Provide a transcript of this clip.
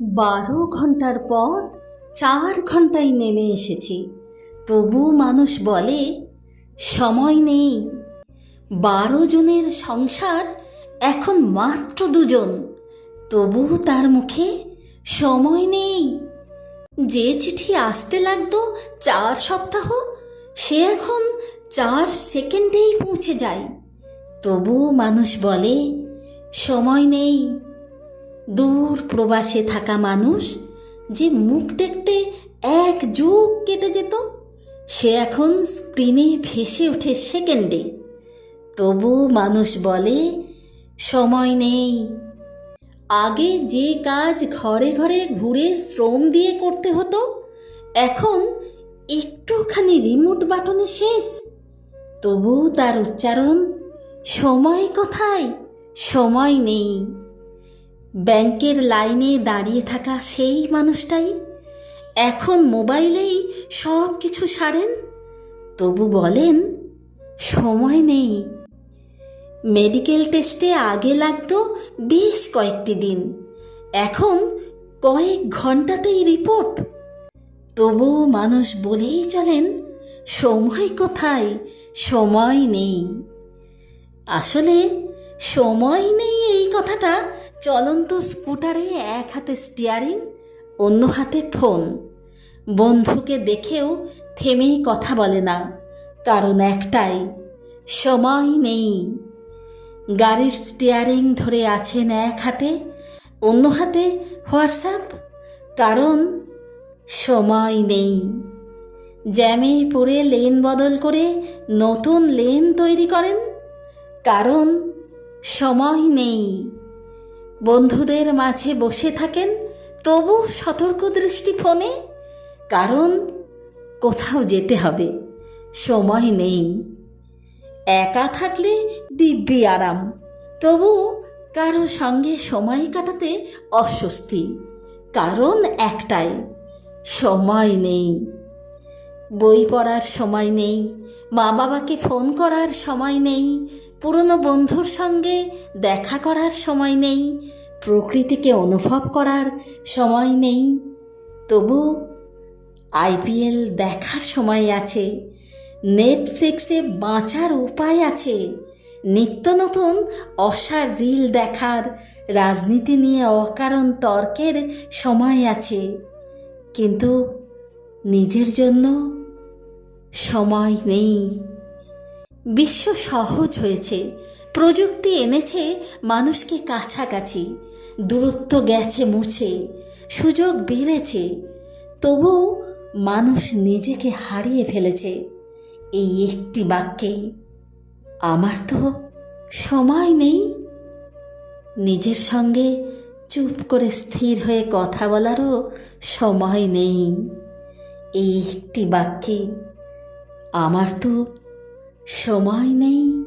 বারো ঘণ্টার পথ চার ঘন্টায় নেমে এসেছি। তবু মানুষ বলে, সময় নেই। বারো জনের সংসার এখন মাত্র দুজন। তবু তার মুখে সময় নেই। যে চিঠি আসতে লাগতো চার সপ্তাহ, সে এখন চার সেকেন্ডেই পৌঁছে যায়। তবু মানুষ বলে, সময় নেই। দূর প্রবাসে থাকা মানুষ যে মুখ দেখতে এক যুগ কেটে যেত, সে এখন স্ক্রিনে ভেসে ওঠে সেকেন্ডে। তবু মানুষ বলে, সময় নেই। আগে যে কাজ ঘরে ঘরে ঘুরে শ্রম দিয়ে করতে হতো, এখন একটুখানি রিমোট বাটনে শেষ। তবু তার উচ্চারণ, সময় কোথায়? সময় নেই। ব্যাংকের লাইনে দাঁড়িয়ে থাকা সেই মানুষটাই? এখন মোবাইলেই সব কিছু সারেন? তবু বলেন, সময় নেই। মেডিকেল টেস্টে আগে লাগতো বেশ কয়েকটি দিন। এখন কয়েক ঘন্টাতেই রিপোর্ট। তবু মানুষ বলেই চলেন, সময় কোথায়? সময় নেই। আসলে সময় নেই এই কথাটা চলন্ত স্কুটারে এক হাতে স্টিয়ারিং অন্য হাতে ফোন বন্ধুকে দেখেও থেমেই কথা বলে না, কারণ একটাই, সময় নেই। গাড়ির স্টিয়ারিং ধরে আছেন এক হাতে, অন্য হাতে হোয়াটসঅ্যাপ কারণ সময় নেই। জ্যামে পড়ে লেন বদল করে নতুন লেন তৈরি করেন, কারণ সময় নেই। বন্ধুদের মাঝে বসে থাকেন, তবু সতর্ক দৃষ্টি ফোনে কারণ কোথাও যেতে হবে, সময় নেই। একা থাকলে দিব্যি আরাম, তবু কারও সঙ্গে সময় কাটাতে অস্বস্তি, কারণ একটাই, সময় নেই। বই পড়ার সময় নেই, মা বাবাকে ফোন করার সময় নেই, পুরনো বন্ধুর সঙ্গে দেখা করার সময় নেই, প্রকৃতিকে অনুভব করার সময় নেই। তবু আইপিএল দেখার সময় আছে, নেটফ্লিক্সে বাঁচার উপায় আছে, নিত্য নতুন অসার রিল দেখার, রাজনীতি নিয়ে অকারণ তর্কের সময় আছে। কিন্তু নিজের জন্য সময় নেই। বিশ্ব সহজ হয়েছে। প্রযুক্তি এনেছে মানুষকে কাছাকাছি। দূরত্ব গেছে মুছে। সুযোগ বেড়েছে। তবু মানুষ নিজেকে হারিয়ে ফেলেছে। এই একটি বাক্যে, আমার তো সময় নেই। নিজের সঙ্গে চুপ করে স্থির হয়ে কথা বলারও সময় নেই। এই একটি বাক্যে আমার তো সময় নেই।